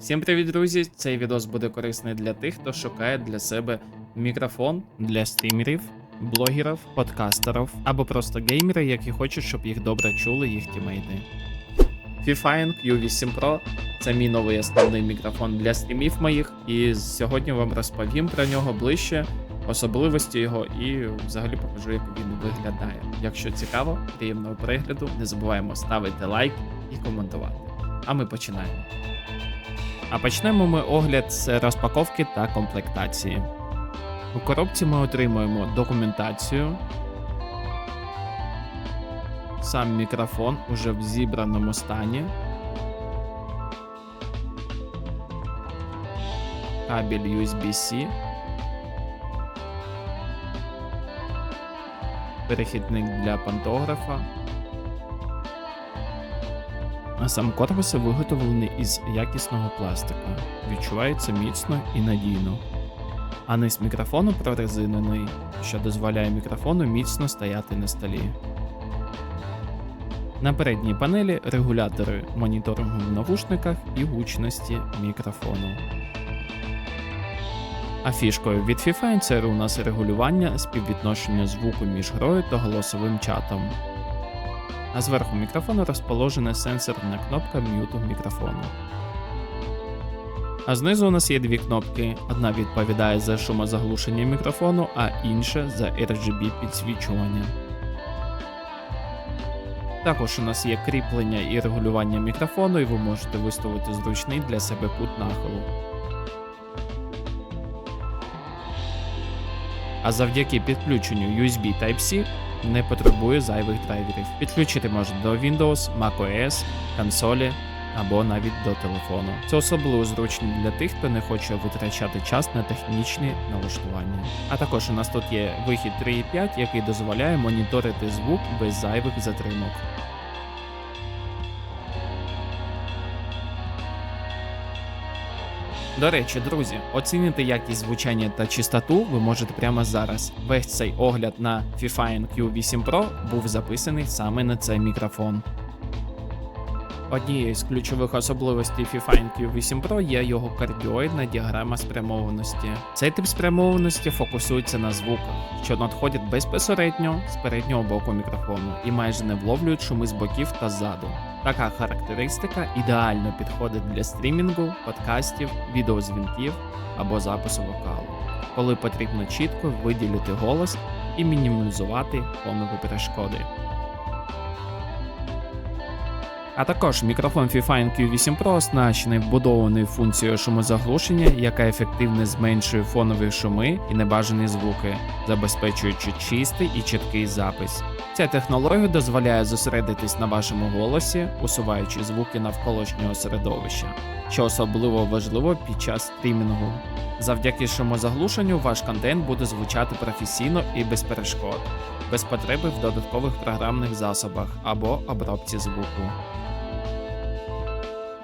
Всім привіт, друзі! Цей відос буде корисний для тих, хто шукає для себе мікрофон для стрімерів, блогерів, подкастерів або просто геймери, які хочуть, щоб їх добре чули їх тімейти. Fifine Q8 Pro це мій новий основний мікрофон для стрімів моїх, і сьогодні вам розповім про нього ближче, особливості його і взагалі покажу, як він виглядає. Якщо цікаво, приємного перегляду, не забуваємо ставити лайк і коментувати. А ми починаємо. А почнемо ми огляд з розпаковки та комплектації. У коробці ми отримуємо документацію, сам мікрофон уже в зібраному стані, кабель USB-C, перехідник для пантографа. А сам корпус виготовлений із якісного пластика, відчувається міцно і надійно. А низ мікрофону прорезинений, що дозволяє мікрофону міцно стояти на столі. На передній панелі регулятори моніторингу в навушниках і гучності мікрофону. А фішкою від Fifine це у нас регулювання співвідношення звуку між грою та голосовим чатом а зверху мікрофону розположена сенсорна кнопка м'юту мікрофону. А знизу у нас є дві кнопки: одна відповідає за шумозаглушення мікрофону, а інша за RGB підсвічування. Також у нас є кріплення і регулювання мікрофону, і ви можете виставити зручний для себе кут нахилу. А завдяки підключенню USB Type-C не потребує зайвих драйверів. Підключити можна до Windows, macOS, консолі або навіть до телефону. Це особливо зручно для тих, хто не хоче витрачати час на технічні налаштування. А також у нас тут є вихід 3.5, який дозволяє моніторити звук без зайвих затримок. До речі, друзі, оцінити якість звучання та чистоту ви можете прямо зараз. Весь цей огляд на Fifine Q8 Pro був записаний саме на цей мікрофон. Однією з ключових особливостей Fifine Q8 Pro є його кардіоїдна діаграма спрямованості. Цей тип спрямованості фокусується на звуках, що надходять безпосередньо з переднього боку мікрофону і майже не вловлюють шуми з боків та ззаду. Така характеристика ідеально підходить для стрімінгу, подкастів, відеозвінків або запису вокалу, коли потрібно чітко виділити голос і мінімізувати фонові перешкоди. А також мікрофон Fifine Q8 Pro оснащений вбудованою функцією шумозаглушення, яка ефективно зменшує фонові шуми і небажані звуки, забезпечуючи чистий і чіткий запис. Ця технологія дозволяє зосередитись на вашому голосі, усуваючи звуки навколишнього середовища, що особливо важливо під час стрімінгу. Завдяки шумозаглушенню ваш контент буде звучати професійно і без перешкод, без потреби в додаткових програмних засобах або обробці звуку.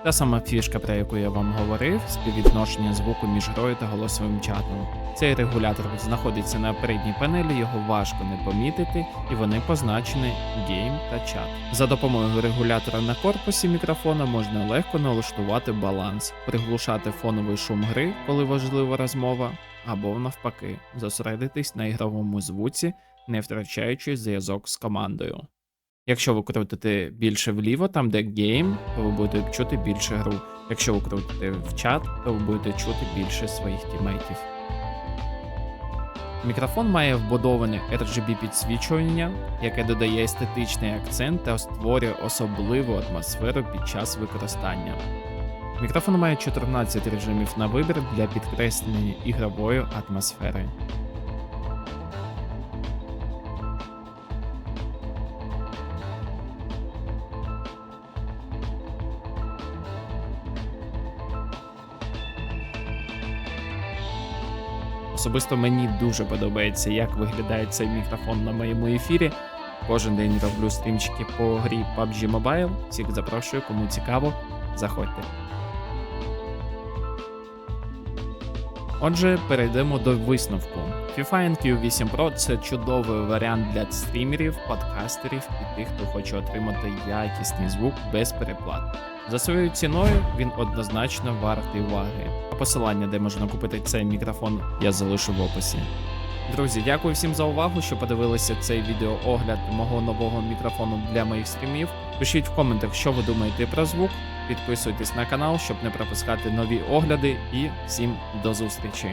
Та сама фішка, про яку я вам говорив, співвідношення звуку між грою та голосовим чатом. Цей регулятор знаходиться на передній панелі, його важко не помітити, і вони позначені Game та чат. За допомогою регулятора на корпусі мікрофона можна легко налаштувати баланс, приглушати фоновий шум гри, коли важлива розмова, або навпаки, зосередитись на ігровому звуці, не втрачаючи зв'язок з командою. Якщо ви крутите більше вліво, там де гейм, то ви будете чути більше гру. Якщо ви крутите в чат, то ви будете чути більше своїх тімейтів. Мікрофон має вбудоване RGB підсвічування, яке додає естетичний акцент та створює особливу атмосферу під час використання. Мікрофон має 14 режимів на вибір для підкреслення ігрової атмосфери. Особисто мені дуже подобається, як виглядає цей мікрофон на моєму ефірі. Кожен день роблю стрімчики по грі PUBG Mobile. Всіх запрошую, кому цікаво, заходьте. Отже, перейдемо до висновку. Fifine Q8 Pro це чудовий варіант для стрімерів, подкастерів і тих, хто хоче отримати якісний звук без переплат. За своєю ціною він однозначно вартий уваги. А посилання, де можна купити цей мікрофон, я залишу в описі. Друзі, дякую всім за увагу, що подивилися цей відеоогляд мого нового мікрофону для моїх стрімів. Пишіть в коментах, що ви думаєте про звук. Підписуйтесь на канал, щоб не пропускати нові огляди. І всім до зустрічі!